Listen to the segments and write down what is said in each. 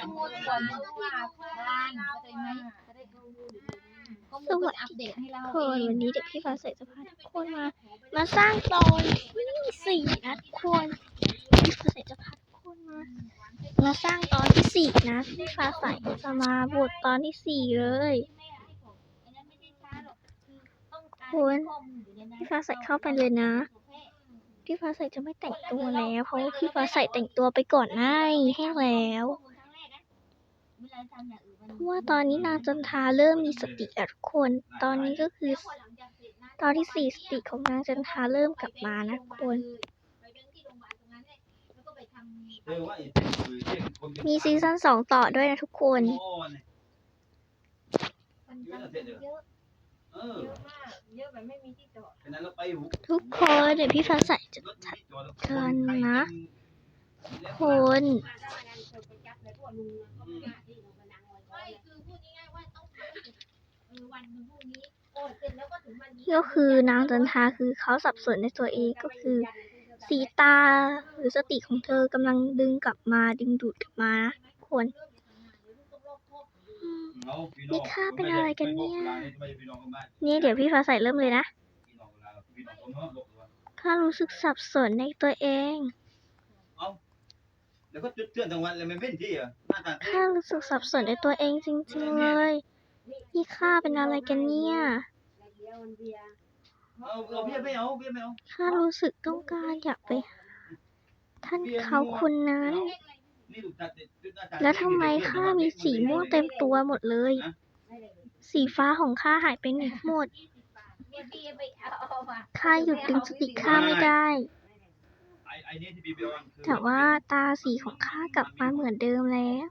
ข้อมูลก่อนเพราะว่าบ้านเข้าใจไหมจะได้ข้อมูลข้อมูลมันอัปเดตให้เราทุกคนวันนี้เด็กพี่ฟ้าใสจะพาทุกคนมา มาสร้างตอนที่สี่นะทุกคนพี่ฟ้าใสจะพาทุกคนมา มาสร้างตอนที่สี่นะพี่ฟ้าใสจะมาบทตอนที่สี่เลยคุณพี่ฟ้าใสเข้าไปเลยนะพี่ฟ้าใสจะไม่แต่งตัวแล้ว เพราะว่าพี่ฟ้าใสแต่งตัวไปก่อนหน้าให้แล้ว เพราะว่าตอนนี้นางจันทราเริ่มมีสติแล้วทุกคน ตอนนี้ก็คือ ตอนที่สี่สติของนางจันทราเริ่มกลับมานะทุกคน มีซีซั่นสองต่อด้วยนะทุกคนเออเยอะมากเยอะแบบไม่มีที่จอดฉะนั้นเราไปหูทุกคนเดี๋ยวพี่ฟ้าใสจะจัดกันนะคนไม่คือพูดง่ายๆว่าต้องทำเออวันพรุ่งนี้โอนเสร็จแล้วก็ถึงวันนี้ก็คือนางจันทราคือเขาสับสนในตัวเองก็คือ สีตาหรือสติของเธอกำลังดึงกลับมาดึงดูดกลับมานะทุกคนอืมนี่ข้าเป็นอะไรกันเนี่ยนี่เดี๋ยวพี่ฟ้าใสเริ่มเลยนะข้ารู้สึกสับสนในตัวเอง แล้วก็จุดเตือนทั้งวันเลยไม่เป็นที่อะหน้าตาข้ารู้สึกสับสนในตัวเองจริงๆเลยนี่ข้าเป็นอะไรกันเนี่ย เอาเอาเบี้ยไม่เอาเบี้ยไม่เอาข้ารู้สึกต้องการอยากไปหาท่านเขาคนนั้น นี่ดูตาจุดหน้าตาแล้วทำไมข้ามีสีม่วงเต็มตัวหมดเลย สีฟ้าของข้าหายไปไหนหมดเนี่ยพี่ไปเอามาข้าหยุดดึงสติข้าไม่ได้ แต่ว่าตาสีของข้ากลับมาเหมือนเดิมแล้ว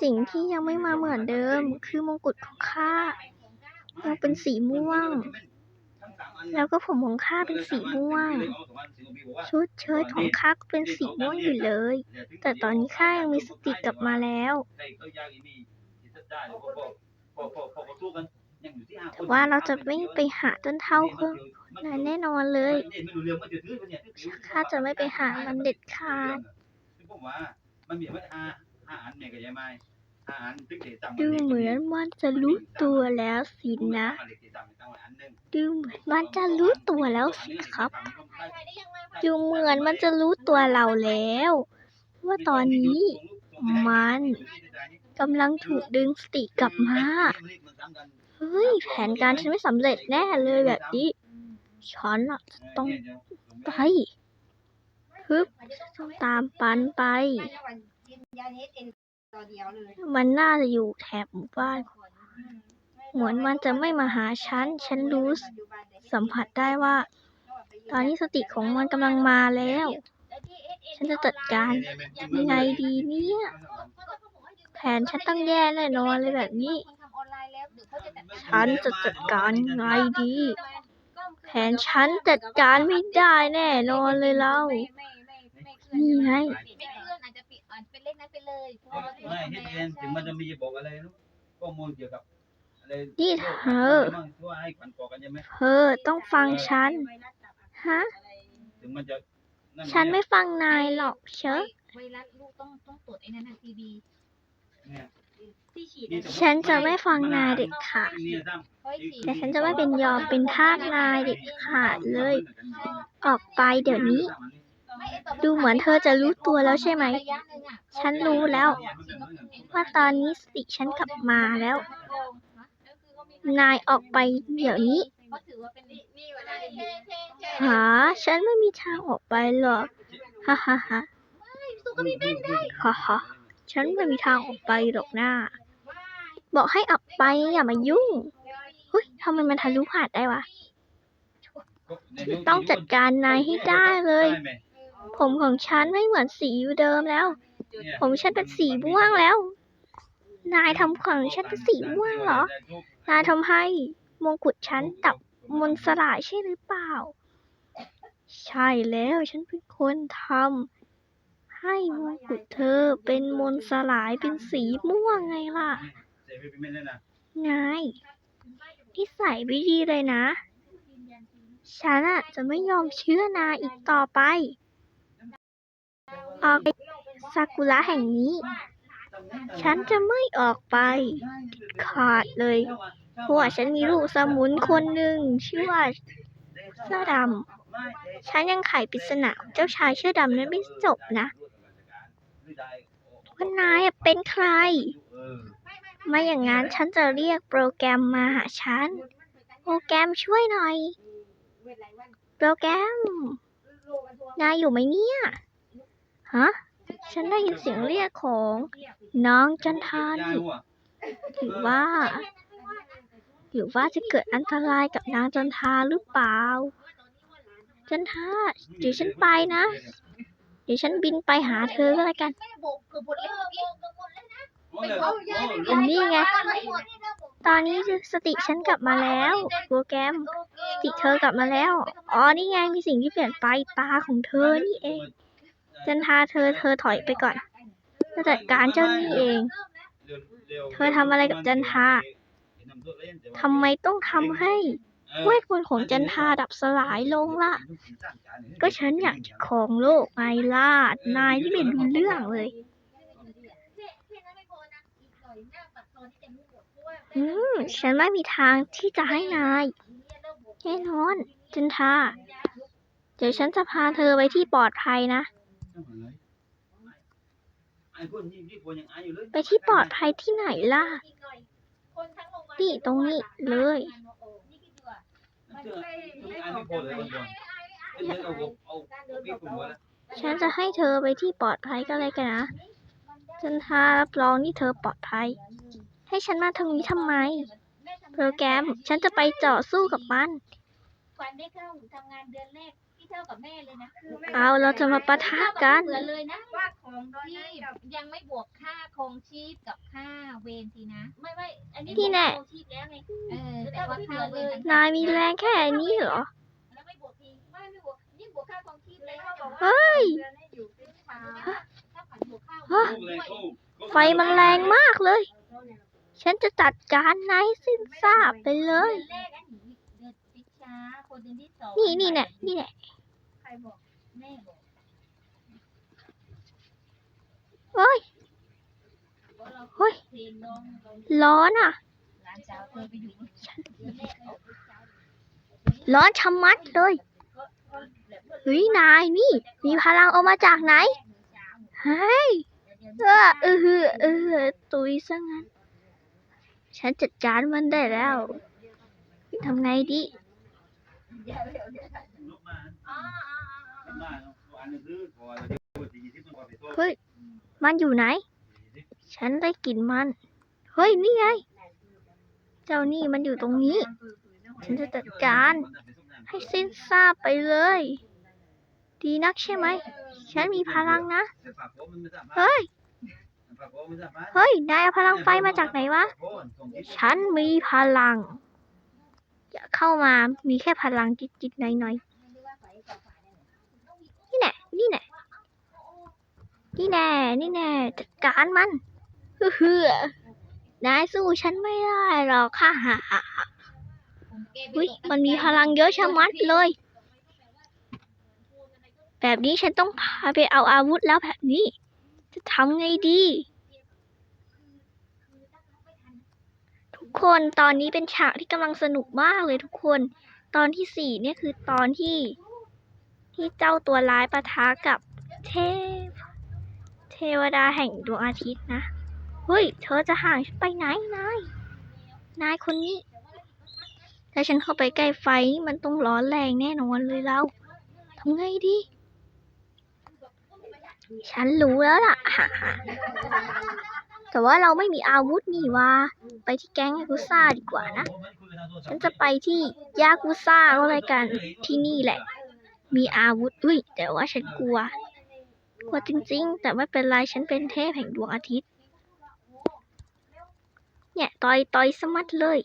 สิ่งที่ยังไม่มาเหมือนเดิมคือมงกุฎของข้ายังเป็นสีม่วง แล้วก็ผมของข้าเป็นสีม่วง ชุดเชิ้ตของข้าก็เป็นสีม่วงอยู่เลย แต่ตอนนี้ข้ายังมีสติกลับมาแล้ว แต่ว่าเราจะไม่ไปหาต้นเท่าเพิ่มนั้นแน่นอนเลยข้าจะไม่ไปหามันเด็ดขาดผมว่ามันมีไว้อาอาอันเนี่ยก็ยังไม่อาอันตึกเดต่ำดูเหมือนมันจะรู้ตัวแล้วสินะดูเหมือนมันจะรู้ตัวแล้วสิครับ ดูเหมือนมันจะรู้ตัวเราแล้ว ว่าตอนนี้มันกำลังถูกดึงสติกลับมา เฮ้ยแผนการฉันไม่สำเร็จแน่เลยแบบนี้ฉันอะจะต้องไปฮึบต้องตามปันไป มันน่าจะอยู่แถบหมู่บ้านเหมือนมันจะไม่มาหาฉัน ฉันรู้สึกสัมผัสได้ว่า ตอนนี้สติของมันกำลังมาแล้ว ฉันจะจัดการยังไงดีเนี่ย แผนฉันต้องแย่แน่นอนเลยแบบนี้ ฉันจะจัดการยังไงดี แผนฉันจัดการไม่ได้แน่นอนเลยเรา นี่ไงไม่เลื่อนอาจจะปิดอาจเป็นเลขนั้นไปเลยเพราะว่าไม่เฮ็ดเองถึงมันจะมีบอกอะไรรู้ข้อมูลเกี่ยวกับอะไรนี่เธอว่าให้ขันต่อกันใช่ไหมเธอต้องฟังฉัน ฮะ ถึงมันจะฉันไม่ฟังนายหรอกเชอะ ไวรัสลูกต้องต้องตรวจไอ้นั่นนะทีบี เนี่ยที่ ฉีดฉันจะไม่ฟังนายเด็ดขาดเนี่ยซ้เฮ้ยฉีดแต่ฉันจะไม่เป็นยอมเป็นทาสนายเด็ดขาดเลย ออกไปเดี๋ยวนี้ไม่ไอ้ตบดูเหมือนเธอจะรู้ตัวแล้วใช่ไหมระยะหนึ่งอะฉันรู้แล้ว ว่าตอนนี้สติฉันกลับมาแล้ว นายออกไปเดี๋ยวนี้เขาถือว่าเป็นนี่เวลาเท่ๆหาฉันไม่มีทางออกไปหรอก ฮ่าฮ่าฮ่าสุก็มีเป็นได้ฮ่าฮ่า ฉันไม่มีทางออกไปหรอกนะบอกให้ออกไปอย่ามายุ่งเฮ้ยทำไมมันทะลุผ่านได้วะ ต้องจัดการนายให้ได้เลย ผมของฉันไม่เหมือนสีเดิมแล้ว ผมฉันเป็นสีม่วงแล้ว นายทำของฉันเป็นสีม่วงเหรอ นายทำให้มงกุฎฉันดับมนสลายใช่หรือเปล่า ใช่แล้วฉันเป็นคนทำ ให้มงกุฎเธอเป็นมนต์สลายเป็นสีม่วงไงล่ะนายนิสัยไม่ดีเลยนะ ฉันอะจะไม่ยอมเชื่อนายอีกต่อไป ออกไปซากุระแห่งนี้ ฉันจะไม่ออกไป ขาดเลย เพราะว่าฉันมีลูกสมุนคนหนึ่งชื่อว่าเสื้อดำฉันยังไขปริศนาของเจ้าชายเสื้อดำนั้นไม่จบนะ ว่านายเป็นใคร ไม่อย่างนั้น ฉันจะเรียกโปรแกรมมาหาฉัน โปรแกรมช่วยหน่อย โปรแกรม นายอยู่ไหมเนี่ย ฮะ ฉันได้ยินเสียงเรียกของน้องจันทานหรือว่าหรือว่าจะเกิดอันตรายกับนางจันทาหรือเปล่า จันทาเดี๋ยวฉันไปนะ เดี๋ยวฉันบินไปหาเธอก็แล้วกันแม่บอกเกือบหมดแล้วเกือบหมดแล้วนะอันนี้ไง ตอนนี้สติฉันกลับมาแล้วโปรแกรมสติเธอกลับมาแล้ว อ๋อ นี่ไง มีสิ่งที่เปลี่ยนไปตาของเธอนี่เองจันทาเธอ เธอถอยไปก่อนจะจัดการเจ้านี่เอง เธอทำอะไรกับจันทาทำไมต้องทำให้ เวทมนต์ของจันทาดับสลายลงล่ะ ก็ฉันอยากจะครองโลกไงล่ะ นายที่ไม่รู้เรื่องเลย อืม ฉันไม่มีทางที่จะให้นายแน่นอน จันทา เดี๋ยวฉันจะพาเธอไปที่ปลอดภัยนะ ไปที่ปลอดภัยที่ไหนล่ะ นี่ตรงนี้เลย ฉันจะให้เธอไปที่ปลอดภัยก็เลยกันนะจันทารับรองที่เธอปลอดภัย ให้ฉันมาทางนี้ทำไม โปรแกรม ฉันจะไปเจาะสู้กับมัน วันได้เข้าทำงานเดือนแรกที่เท่ากับแม่เลยนะเอาเราจะมาปะทะกันเบื่อเลยนะ ว่าของโดนที่ให้กับยังไม่บวกค่าคงชีพกับค่าเวรทีนะ ไม่ไม่อันนี้ที่แน่บวกค่าคงชีพแล้วไงเออแต่ว่าค่าเวรต่งหกนายมีแรงแค่นี้เหรอ แล้วไม่บวกทีไม่ไม่บวกยิ่งบวกค่าคงชีพเลยเขาบอกว่าเฮ้ย เดือนให้อยู่เป็นเช้าถ้าผ่านบวกค่าฮะด้วยไฟมันแรงมากเลย ฉันจะจัดการนายให้สิ้นซาบไปเลย เดือนแรกอันนี้เดือนติดช้าค นี่นี่นี่แน่นี่แน่ใครบอกแม่บอกเฮ้ยว่าเราเฮ้ยร้อนอะ ร้อนชะมัดเลยเฮ้ยนายนี่ มีพลังออกมาจากไหนเฮ้ยเออเออเออเออตุยซะงั้น ฉันจัดการมันได้แล้วทำไงดี เฮ้ย มันอยู่ไหน ฉันได้กลิ่นมัน เฮ้ย นี่ไง เจ้านี่มันอยู่ตรงนี้ ฉันจะจัดการ ให้สิ้นซาบไปเลย ดีนักใช่ไหม ฉันมีพลังนะ เฮ้ย เฮ้ย นายเอาพลังไฟมาจากไหนวะ ฉันมีพลัง เข้ามามีแค่พลังจิตๆหน่อยๆนี่แน่นี่แน่นี่แน่นี่แน่จัดการมันเฮือนายสู้ฉันไม่ได้หรอกค่ะห่าอุ้ยมันมีพลังเยอะชะมัดเลย แบบนี้ฉันต้องพาไปเอาอาวุธแล้วแบบนี้ จะทำไงดี ทุก คนตอนนี้เป็นฉากที่กำลังสนุกมากเลยทุกคน ตอนที่สี่เนี่ยคือตอนที่ที่เจ้าตัวร้ายปะทะกับเทพ เทวดาแห่งดวงอาทิตย์นะ เฮ้ย เธอจะห่างฉันไปไหนนาย นายคนนี้ ถ้าฉันเข้าไปใกล้ไฟมันต้องร้อนแรงแน่นอนเลยเราทำไงดี ฉันรู้แล้วล่ะ แต่ว่าเราไม่มีอาวุธนี่วะไปที่แก๊งยากุซ่าดีกว่านะ ฉันจะไปที่ยากุซ่าก็เลยกันที่นี่แหละ มีอาวุธอุ้ยแต่ว่าฉันกลัว กลัวจริง ๆ แต่ไม่เป็นไรฉันเป็นเทพแห่งดวงอาทิตย์ เนี่ยต่อยต่อยสมัดเลย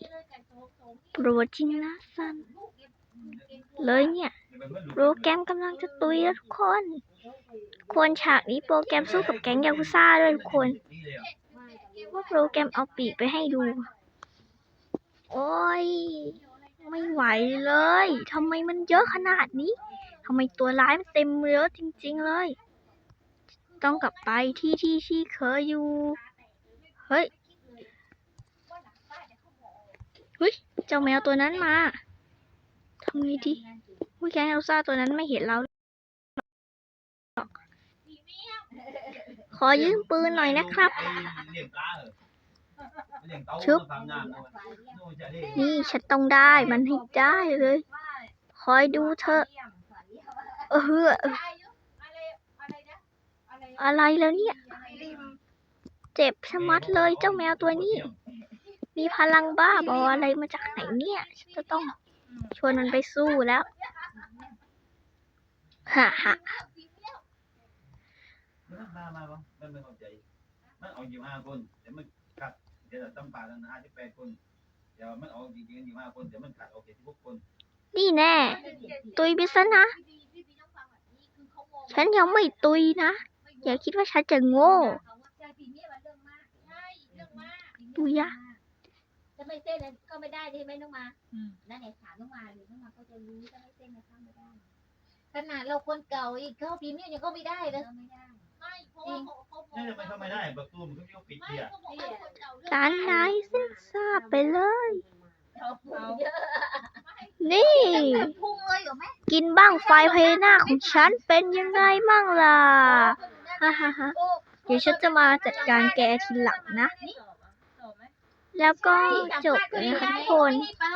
โปรดจินนะซันเลยเนี่ยโปรแกรมกำลังจะตุยแล้วทุกคน ควรฉากนี้โปรแกรมสู้กับแก๊งยากุซ่าด้วยทุกคน ว่าโปรแกรมเอาปีกไปให้ดู โอ้ย ไม่ไหวเลยทำไมมันเยอะขนาดนี้ทำไมตัวร้ายมันเต็มเยอะจริง ๆเลย ต้องกลับไปที่ที่ที่เคยอยู่ เฮ้ยเฮ้ย เจ้าแมวตัวนั้นมาทำไงดีวิแกเอลซ่าตัวนั้นไม่เห็นเราหรอก อยืมปืนหน่อยนะครับชึบนี่ฉันต้องได้มันให้ได้เลย คอยดูเถอเออเฮ้ออะไรแล้วเนี่ย เจ็บชะมัดเลยเจ้าแมวตัวนี้ มีพลังบ้าบออะไรมาจากไหนเนี่ยฉันจะต้องชวนมันไปสู้แล้วฮ่าฮ่า มันมามาบ้างมันไม่เข้าใจ มันเอาอยู่ห้าคน แต่มันกัดเดี๋ยวตั้งปากกันห้าสิบแปดคนเดี๋ยวมันเอาจริงๆอยู่ห้าคนเดี๋ยวมันกัดโอเคที่พวกคน นี่แน่ ตุยไปซะนะ ฉันยังไม่ตุยนะ อย่าคิดว่าฉันจะโง่ ตุยอะจะไม่เต้นก็ไม่ได้ใช่ไหมน้องมานั่นแหละถามน้องมาเลยน้องมาก็จะรู้ถ้าไม่เต้นก็ไม่ได้ ขนาดเราคนเก่าอีกเข้าพรีเมียมยังก็ไม่ได้เลยไม่ได้ ไม่เพราะว่าเขาเขานี่ทำไมเข้าไม่ได้ประตูมันก็ไม่ปิดไม่เดียเขาบอกว่าคนเก่าเรื่องการไหนซึ่งทราบไปเลยเขาพูดเยอะนี่พุ่งเลยเหรอแม่กินบ้างไฟพญานาคของฉันเป็นยังไงมั่งล่ะ ฮ่าฮ่าฮ่าเดี๋ยวฉันจะมาจัดการแกทีหลังนะ แล้วก็จบเลยนะคะทุกคนไป